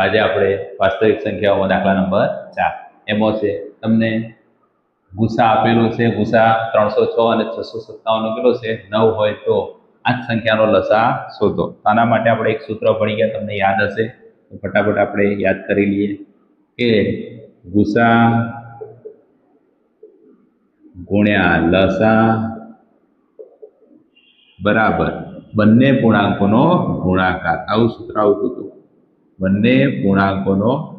આજે આપણે વાસ્તવિક સંખ્યાઓમાં દાખલા નંબર ચાર. એમાં છે, તમને ગુસા આપેલો છે, ગુસા ત્રણસો છ અને છસો સત્તાવનનો કેટલો છે? નવ હોય તો આ જ સંખ્યાનો લસા શોધો. આના માટે આપણે એક સૂત્ર ભણી ગયા, તમને યાદ હશે. તો ફટાફટ આપણે યાદ કરી લઈએ કે ગુસા ગુણ્યા લસા બરાબર બંને પૂર્ણાંકોનો ગુણાકાર. આવું સૂત્ર આવતું હતું. બંને પૂર્ણાંકોનો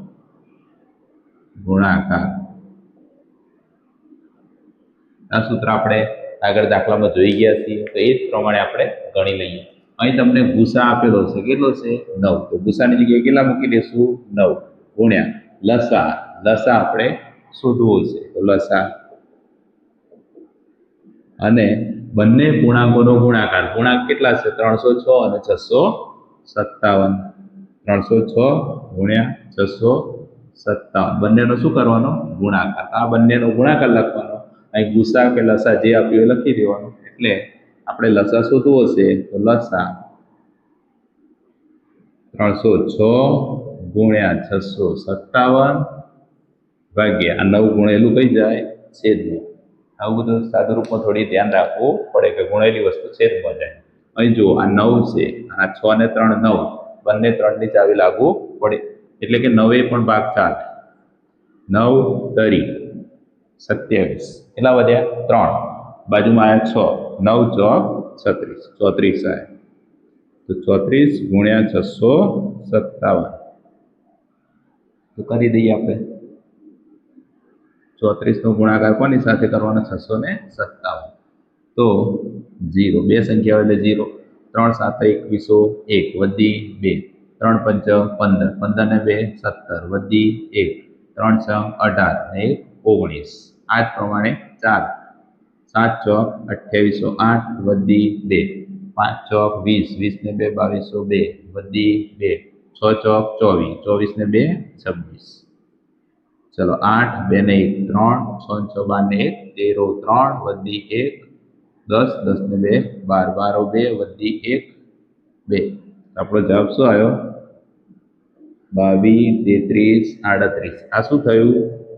ગુણાકાર. આ સૂત્ર આપણે આગળ દાખલામાં જોઈ ગયા છીએ, તો એ જ પ્રમાણે આપણે ગણી લઈએ. અહીં તમને ગુસા આપેલો છે, કેટલો છે? નવ. તો ગુસાની જગ્યાએ કેટલા મૂકી દઈશું? નવ. ગુણ્યા લસા. લસા આપણે શોધવું છે, તો લસા. અને બંને પૂર્ણાંકોનો ગુણાકાર. ગુણાંક કેટલા છે? ત્રણસો છ અને છસો સત્તાવન. ત્રણસો છ ગુણ્યા છસો સત્તાવન. બંનેનો શું કરવાનો? ગુણાકાર. આ બંનેનો ગુણાકાર લખવાનો. અહીં ગુસા કે લસા જે આપ્યું એ લખી દેવાનું. એટલે આપણે લસા શોધવો હશે તો લસા ત્રણસો છ ગુણ્યા છસો સત્તાવન ભાગ્યા. આ નવ ગુણેલું કઈ જાય? છેદમાં. આવું બધું સાદું રૂપમાં થોડી ધ્યાન રાખવું પડે કે ગુણેલી વસ્તુ છેદમાં જાય. અહીં જુઓ, આ નવ છે. આ છ ને ત્રણ નવ. બંને ત્રણની ચાવી લાગુ પડે. એટલે કે નવે પણ ભાગ ચાલે નવ તરી સત્યાવીસ. કેટલા વધ્યા? ત્રણ. બાજુમાં આવ્યા છ. નવ ચોક છત્રીસ. ચોત્રીસ આવે તો ચોત્રીસ ગુણ્યા છસો સત્તાવન. તો કરી દઈએ આપણે. ચોત્રીસનો ગુણાકાર કોની સાથે કરવાનો? છસો ને સત્તાવન. તો જીરો બે સંખ્યા એટલે જીરો ત્રણ સાત એકવીસો એક, વધી બે. ત્રણ પંચ પંદર પંદર ને બે સત્તર, વધી એક. ત્રણ છ અઢાર ને એક ઓગણીસ. આ જ પ્રમાણે ચાર. સાત ચોક અઠ્યાવીસો આઠ, વધી બે. પાંચ ચોક વીસ વીસ ને બે બાવીસો બે, વધી બે. છ ચોક ચોવીસ ચોવીસ ને બે છવ્વીસ. ચલો આઠ, બે ને એક, ત્રણ. છ છ ને એક, તેરો, ત્રણ, વધી એક દસ દસ ને બે, બાર. બારો, બે, વધી એક, બે. આપણો જવાબ શું આવ્યો? બાવીસ, તેત્રીસ, આડત્રીસ. આ શું થયું?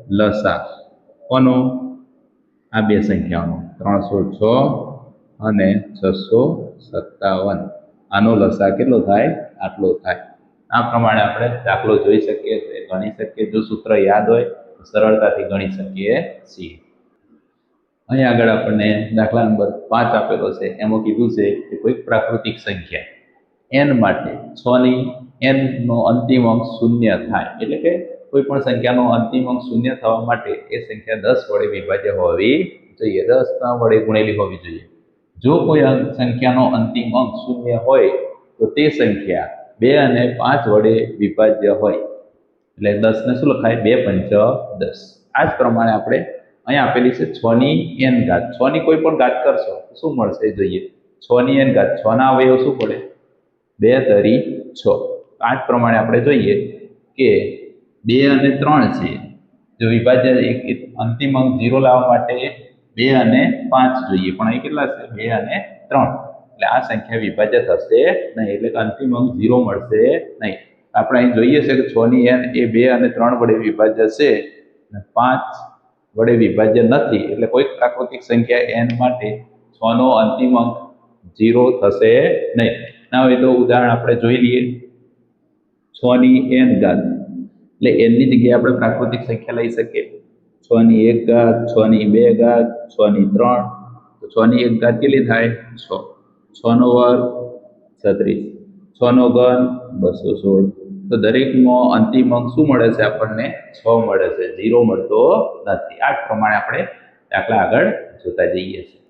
લસા. કોનો? આ બે સંખ્યાઓનો. ત્રણસો છ અને છસો સત્તાવન. આનો લસા કેટલો થાય? આટલો થાય. આ પ્રમાણે આપણે દાખલો જોઈ શકીએ, ગણી શકીએ. જો સૂત્ર યાદ હોય સરળતાથી ગણી શકીએ છીએ. અહીં આગળ આપણને દાખલા નંબર પાંચ આપેલો છે. એમાં કીધું છે કે કોઈ પ્રાકૃતિક સંખ્યા એન માટે છ ની એન નો અંતિમ અંક શૂન્ય થાય. એટલે કે કોઈ પણ સંખ્યાનો અંતિમ અંક શૂન્ય થવા માટે એ સંખ્યા દસ વડે વિભાજ્ય હોવી જોઈએ. દસ ના વડે ગુણેલી હોવી જોઈએ. જો કોઈ સંખ્યાનો અંતિમ અંક શૂન્ય હોય, તો તે સંખ્યા બે અને પાંચ વડે વિભાજ્ય હોય. એટલે દસ ને શું લખાય? બે પંચ દસ. આ જ પ્રમાણે આપણે અહીં આપેલી છે છ ની એન ઘાત. છ ની કોઈ પણ ઘાત કરશો શું મળશે એ જોઈએ. છ ની એન ઘાત. છ ના અવયવ શું પડે? બે તરી છ. આ જ પ્રમાણે આપણે જોઈએ કે બે અને ત્રણ છે. જો વિભાજ્ય એક અંતિમ અંક ઝીરો લાવવા માટે બે અને પાંચ જોઈએ. પણ અહીં કેટલા છે? બે અને ત્રણ. એટલે આ સંખ્યા વિભાજ્ય થશે નહીં. એટલે કે અંતિમ અંક ઝીરો મળશે નહીં. આપણે અહીં જોઈએ છે કે છ ની એન એ બે અને ત્રણ વડે વિભાજ્ય છે. પાંચ વડે વિભાજ્ય નથી, એટલે કોઈક પ્રાકૃતિક સંખ્યા એન માટે છનો અંતિમ અંક ઝીરો થશે નહીં. ના હોય તો ઉદાહરણ આપણે જોઈ લઈએ. છની એન ઘાત. એટલે એનની જગ્યાએ આપણે પ્રાકૃતિક સંખ્યા લઈ શકીએ. છની એક ઘાત છની બે ઘાત છ ની ત્રણ. તો છની એક ઘાત કેટલી થાય? છ છનો વર્ગ છત્રીસ. છનો ઘન બસો સોળ. તો દરેકમાં અંતિમ અંક શું મળે છે આપણને? છ મળે છે. ઝીરો મળતો નથી. આ પ્રમાણે આપણે દાખલા આગળ જોતા જઈએ છીએ.